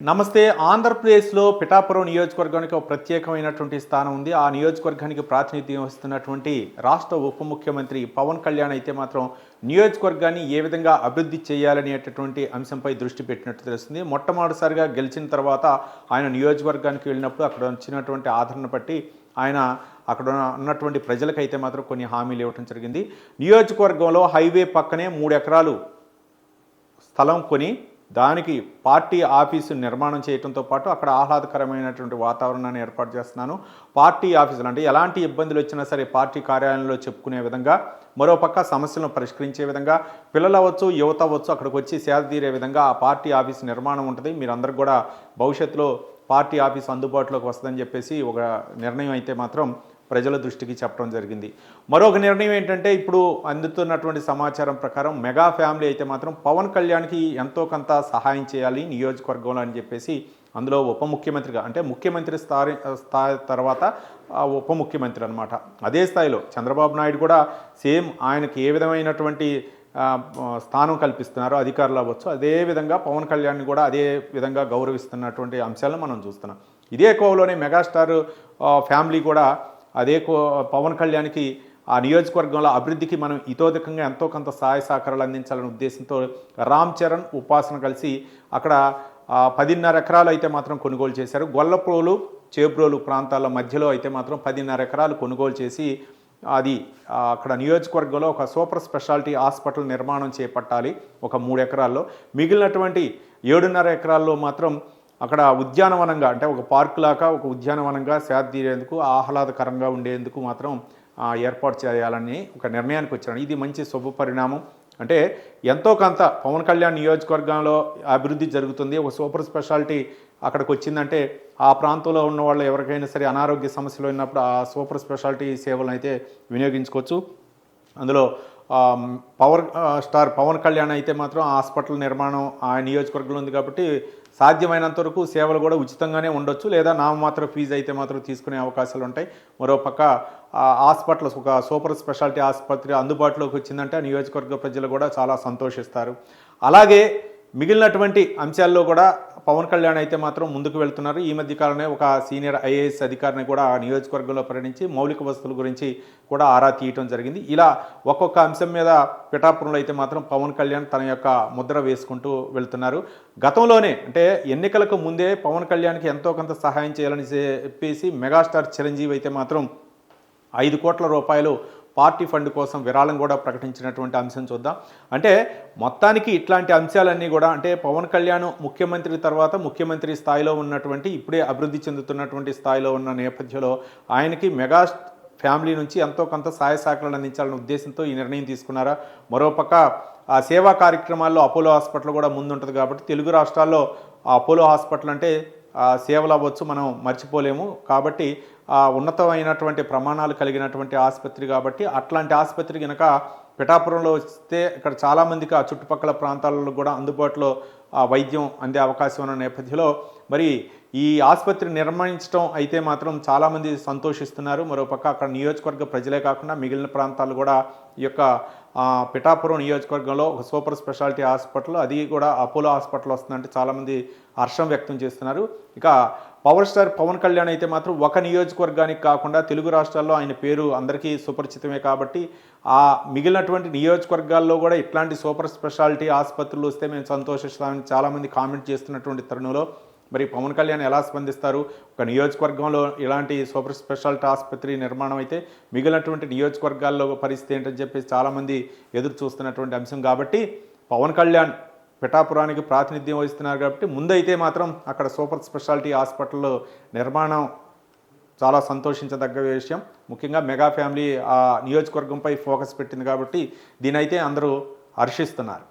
నమస్తే. ఆంధ్రప్రదేశ్లో పిఠాపురం నియోజకవర్గానికి ఒక ప్రత్యేకమైనటువంటి స్థానం ఉంది. ఆ నియోజకవర్గానికి ప్రాతినిధ్యం వస్తున్నటువంటి రాష్ట్ర ఉప ముఖ్యమంత్రి పవన్ కళ్యాణ్ అయితే మాత్రం నియోజకవర్గాన్ని ఏ విధంగా అభివృద్ధి చేయాలనేటటువంటి అంశంపై దృష్టి పెట్టినట్టు తెలుస్తుంది. మొట్టమొదటిసారిగా గెలిచిన తర్వాత ఆయన నియోజకవర్గానికి వెళ్ళినప్పుడు అక్కడ వచ్చినటువంటి ఆదరణ బట్టి ఆయన అక్కడ ఉన్నటువంటి ప్రజలకైతే మాత్రం కొన్ని హామీలు ఇవ్వడం జరిగింది. నియోజకవర్గంలో హైవే పక్కనే మూడు ఎకరాలు స్థలం కొని దానికి పార్టీ ఆఫీసు నిర్మాణం చేయడంతో పాటు అక్కడ ఆహ్లాదకరమైనటువంటి వాతావరణాన్ని ఏర్పాటు చేస్తున్నాను. పార్టీ ఆఫీసులు అంటే ఎలాంటి ఇబ్బందులు వచ్చినా సరే పార్టీ కార్యాలయంలో చెప్పుకునే విధంగా మరోపక్క సమస్యలను పరిష్కరించే విధంగా పిల్లలు అవ్వచ్చు యువత అవ్వచ్చు అక్కడికి వచ్చి సేద తీరే విధంగా ఆ పార్టీ ఆఫీస్ నిర్మాణం ఉంటుంది. మీరందరూ కూడా భవిష్యత్తులో పార్టీ ఆఫీస్ అందుబాటులోకి వస్తుందని చెప్పేసి ఒక నిర్ణయం అయితే మాత్రం ప్రజల దృష్టికి చెప్పడం జరిగింది. మరొక నిర్ణయం ఏంటంటే ఇప్పుడు అందుతున్నటువంటి సమాచారం ప్రకారం మెగా ఫ్యామిలీ అయితే మాత్రం పవన్ కళ్యాణ్కి ఎంతో కొంత సహాయం చేయాలి నియోజకవర్గంలో అని చెప్పేసి అందులో ఉప ముఖ్యమంత్రిగా అంటే ముఖ్యమంత్రి స్థాయి స్థాయి తర్వాత ఉప ముఖ్యమంత్రి అనమాట అదే స్థాయిలో చంద్రబాబు నాయుడు కూడా సేమ్ ఆయనకి ఏ విధమైనటువంటి స్థానం కల్పిస్తున్నారో అధికారులు అవ్వచ్చు. అదే విధంగా పవన్ కళ్యాణ్ని కూడా అదే విధంగా గౌరవిస్తున్నటువంటి అంశాలను మనం చూస్తున్నాం. ఇదే కోవలోనే మెగాస్టార్ ఫ్యామిలీ కూడా అదే కో పవన్ కళ్యాణ్కి ఆ నియోజకవర్గంలో అభివృద్ధికి మనం ఇతోధికంగా ఎంతో కొంత సహాయ సహకారాలు అందించాలనే ఉద్దేశంతో రామ్ చరణ్ ఉపాసన కలిసి అక్కడ పదిన్నర ఎకరాలు అయితే మాత్రం కొనుగోలు చేశారు. గొల్లప్రోలు చేబ్రోలు ప్రాంతాల మధ్యలో అయితే మాత్రం పదిన్నర ఎకరాలు కొనుగోలు చేసి అది అక్కడ నియోజకవర్గంలో ఒక సూపర్ స్పెషాలిటీ హాస్పిటల్ నిర్మాణం చేపట్టాలి ఒక మూడు ఎకరాల్లో. మిగిలినటువంటి ఏడున్నర ఎకరాల్లో మాత్రం అక్కడ ఉద్యానవనంగా అంటే ఒక పార్క్ లాగా ఒక ఉద్యానవనంగా సేద తీరేందుకు ఆహ్లాదకరంగా ఉండేందుకు మాత్రం ఏర్పాటు చేయాలని ఒక నిర్ణయానికి వచ్చారు ఇది మంచి శుభ పరిణామం. అంటే ఎంతో కొంత పవన్ కళ్యాణ్ నియోజకవర్గంలో అభివృద్ధి జరుగుతుంది. ఒక సూపర్ స్పెషాలిటీ అక్కడికి వచ్చిందంటే ఆ ప్రాంతంలో ఉన్న వాళ్ళు ఎవరికైనా సరే అనారోగ్య సమస్యలు ఉన్నప్పుడు ఆ సూపర్ స్పెషాలిటీ సేవలను అయితే వినియోగించుకోవచ్చు. అందులో పవర్ స్టార్ పవన్ కళ్యాణ్ అయితే మాత్రం హాస్పిటల్ నిర్మాణం ఆ నియోజకవర్గంలో ఉంది కాబట్టి సాధ్యమైనంత వరకు సేవలు కూడా ఉచితంగానే ఉండొచ్చు లేదా నామమాత్ర ఫీజు అయితే మాత్రం తీసుకునే అవకాశాలు ఉంటాయి. మరోపక్క హాస్పిటల్స్ ఒక సూపర్ స్పెషాలిటీ ఆసుపత్రి అందుబాటులోకి వచ్చిందంటే ఆ నియోజకవర్గ ప్రజలు కూడా చాలా సంతోషిస్తారు. అలాగే మిగిలినటువంటి అంశాల్లో కూడా పవన్ కళ్యాణ్ అయితే మాత్రం ముందుకు వెళ్తున్నారు. ఈ మధ్య కాలంలో ఒక సీనియర్ ఐఏఎస్ అధికారిని కూడా ఆ నియోజకవర్గంలో పరిగణించి మౌలిక వసతుల గురించి కూడా ఆరా తీయటం జరిగింది. ఇలా ఒక్కొక్క అంశం మీద పిఠాపురంలో అయితే మాత్రం పవన్ కళ్యాణ్ తన యొక్క ముద్ర వేసుకుంటూ వెళ్తున్నారు. గతంలోనే అంటే ఎన్నికలకు ముందే పవన్ కళ్యాణ్కి ఎంతో కొంత సహాయం చేయాలని చెప్పేసి మెగాస్టార్ చిరంజీవి అయితే మాత్రం ఐదు కోట్ల రూపాయలు పార్టీ ఫండ్ కోసం విరాళం కూడా ప్రకటించినటువంటి అంశం చూద్దాం. అంటే మొత్తానికి ఇట్లాంటి అంశాలన్నీ కూడా అంటే పవన్ కళ్యాణ్ ముఖ్యమంత్రి తర్వాత ముఖ్యమంత్రి స్థాయిలో ఉన్నటువంటి ఇప్పుడే అభివృద్ధి చెందుతున్నటువంటి స్థాయిలో ఉన్న నేపథ్యంలో ఆయనకి మెగా ఫ్యామిలీ నుంచి ఎంతో కొంత సహాయ సహకారాలు అందించాలనే ఉద్దేశంతో ఈ నిర్ణయం తీసుకున్నారా? మరోపక్క ఆ సేవా కార్యక్రమాల్లో అపోలో హాస్పిటల్ కూడా ముందుంటుంది కాబట్టి తెలుగు రాష్ట్రాల్లో ఆ అపోలో హాస్పిటల్ అంటే సేవలు అవ్వచ్చు మనం మర్చిపోలేము. కాబట్టి ఉన్నతమైనటువంటి ప్రమాణాలు కలిగినటువంటి ఆసుపత్రి కాబట్టి అట్లాంటి ఆసుపత్రి కనుక పిఠాపురంలో వస్తే ఇక్కడ చాలామందికి ఆ చుట్టుపక్కల ప్రాంతాలలో కూడా అందుబాటులో ఆ వైద్యం అందే అవకాశం ఉన్న నేపథ్యంలో మరి ఈ ఆసుపత్రి నిర్మించడం అయితే మాత్రం చాలామంది సంతోషిస్తున్నారు. మరోపక్క అక్కడ నియోజకవర్గ ప్రజలే కాకుండా మిగిలిన ప్రాంతాలు కూడా ఈ యొక్క పిఠాపురం నియోజకవర్గంలో ఒక సూపర్ స్పెషాలిటీ హాస్పిటల్ అది కూడా అపోలో హాస్పిటల్ వస్తుందంటే చాలామంది హర్షం వ్యక్తం చేస్తున్నారు. ఇక పవర్ స్టార్ పవన్ కళ్యాణ్ అయితే మాత్రం ఒక నియోజకవర్గానికి కాకుండా తెలుగు రాష్ట్రాల్లో ఆయన పేరు అందరికీ సుపరిచితమే కాబట్టి ఆ మిగిలినటువంటి నియోజకవర్గాల్లో కూడా ఇట్లాంటి సూపర్ స్పెషాలిటీ ఆసుపత్రులు వస్తే మేము సంతోషిస్తామని చాలామంది కామెంట్ చేస్తున్నటువంటి తరుణంలో మరి పవన్ కళ్యాణ్ ఎలా స్పందిస్తారు? ఒక నియోజకవర్గంలో ఇలాంటి సూపర్ స్పెషాలిటీ ఆసుపత్రి నిర్మాణం అయితే మిగిలినటువంటి నియోజకవర్గాల్లో పరిస్థితి ఏంటని చెప్పేసి చాలామంది ఎదురు చూస్తున్నటువంటి అంశం కాబట్టి పవన్ కళ్యాణ్ పిఠాపురానికి ప్రాతినిధ్యం వహిస్తున్నారు కాబట్టి ముందైతే మాత్రం అక్కడ సూపర్ స్పెషాలిటీ హాస్పిటల్లో నిర్మాణం చాలా సంతోషించదగ్గ విషయం. ముఖ్యంగా మెగా ఫ్యామిలీ ఆ నియోజకవర్గంపై ఫోకస్ పెట్టింది కాబట్టి దీనైతే అందరూ హర్షిస్తున్నారు.